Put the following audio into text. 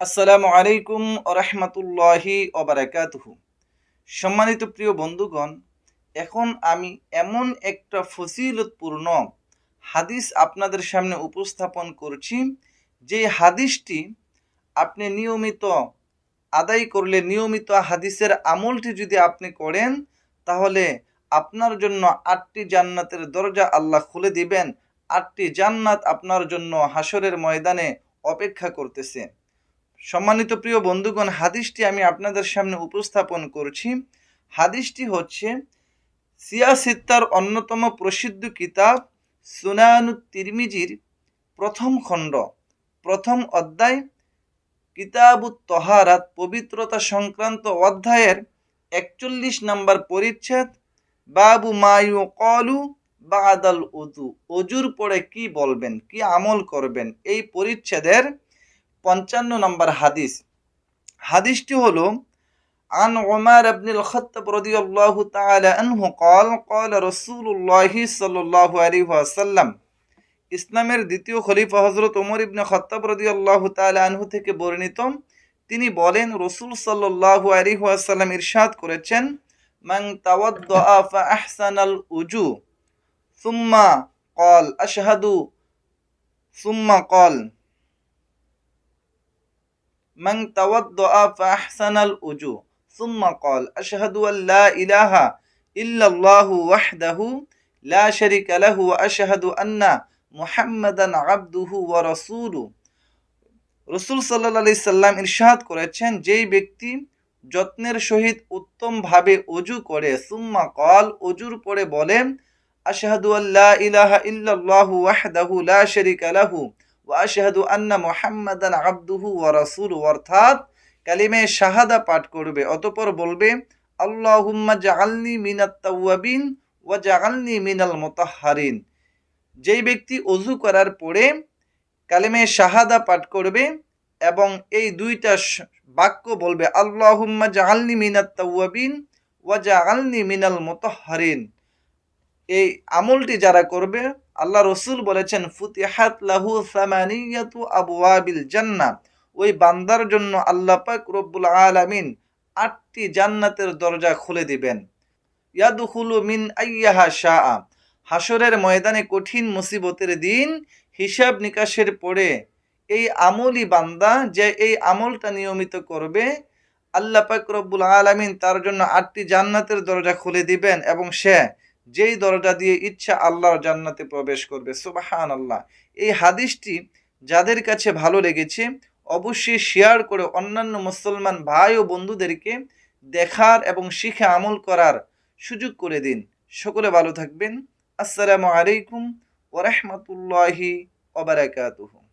আসসালামু আলাইকুম রহমতুল্লাহি ওবরাকাতুহু সম্মানিত প্রিয় বন্ধুগণ, এখন আমি এমন একটা ফসিলতপূর্ণ হাদিস আপনাদের সামনে উপস্থাপন করছি, যে হাদিসটি আপনি নিয়মিত আদায় করলে নিয়মিত হাদিসের আমলটি যদি আপনি করেন, তাহলে আপনার জন্য আটটি জান্নাতের দরজা আল্লাহ খুলে দিবেন, আটটি জান্নাত আপনার জন্য হাসরের ময়দানে অপেক্ষা করতেছে। সম্মানিত প্রিয় বন্ধুগণ, হাদিসটি আমি আপনাদের সামনে উপস্থাপন করছি। হাদিসটি হচ্ছে সিয়াসিত্তার অন্যতম প্রসিদ্ধ কিতাব সুনানু তিরমিজির প্রথম খণ্ড। প্রথম অধ্যায় কিতাবুত তহারাত পবিত্রতা সংক্রান্ত অধ্যায়ের একচল্লিশ নম্বর পরিচ্ছেদ, বাবু মায়ু কলু বাদাল উজু অজুর পরে কি বলবেন, কি আমল করবেন? এই পরিচ্ছেদের পঞ্চান্ন নম্বর হাদিস হাদিসটি হলো عن عمر بن الخطاب رضي الله تعالى عنه قال قال رسول الله صلى الله عليه وسلم ইসলামের দ্বিতীয় খলিফা হজরত ওমর ইবনে খত্তাব রদি আল্লাহ আনহু থেকে বর্ণিত তিনি বলেন রসুল সাল্লাল্লাহু আলাইহি ওয়াসাল্লাম ইরশাদ করেছেন মান তাওয়াদ্দা ফা আহসানাল উজু সুম্মা قال আশহাদু সুম্মা قال من توضأ فأحسن الوجو ثم قال أشهد أن لا إله إلا الله وحده لا شريك له وأشهد أن মুহাম্মাদান আব্দুহু ওয়া রাসূলু। রসুল সাল্লা আলি সাল্লাম ইরশাদ করেছেন, যেই ব্যক্তি যত্নের সহিত উত্তমভাবে অজু করে, সুম্মা কল অজুর পরে বলেন, আশাহাদু আল্লাহ ইলাহা ইল্লাল্লাহু ওয়াহদাহু লা শারীকা লাহু ওয়াশহাদু আন্না মুহাম্মাদান আবদুহু ওয়া রাসূলু অর্থাৎ কালিমে শাহাদা পাঠ করবে। অতঃপর বলবে, আল্লাহুম্মা জাআলনি মিনাত তাওয়াবিন ওয়া জাআলনি মিনাল মুতাহহারিন। যেই ব্যক্তি অজু করার পরে কালিমে শাহাদা পাঠ করবে এবং এই দুইটা বাক্য বলবে, আল্লাহুম্মা জাআলনি মিনাত তাওয়াবিন ওয়া জাআলনি মিনাল মুতাহহারিন। এই আমলটি যারা করবে, আল্লাহ রসুল বলেছেন, ফুতিহাত লাহু সামানিয়াতু আবওয়াবিল জান্নাহ। ওই বান্দার জন্য আল্লাহ পাক রব্বুল আলামিন আটটি জান্নাতের দরজা খুলে দিবেন। ইয়াদুখুলু মিন আইয়াহা শাহ হাসরের ময়দানে কঠিন মুসিবতের দিন হিসাব নিকাশের পরে এই আমলই বান্দা যে এই আমলটা নিয়মিত করবে, আল্লাহ পাক রব্বুল আলামিন তার জন্য আটটি জান্নাতের দরজা খুলে দিবেন এবং সে যেই দরজা দিয়ে ইচ্ছা আল্লাহর জান্নাতে প্রবেশ করবে সুবাহান আল্লাহ এই হাদিসটি যাদের কাছে ভালো লেগেছে, অবশ্যই শেয়ার করে অন্যান্য মুসলমান ভাই ও বন্ধুদেরকে দেখার এবং শিখে আমল করার সুযোগ করে দিন। সকলে ভালো থাকবেন। আসসালামু আলাইকুম ওরহমতুল্লাহি ওবরাকাতুহু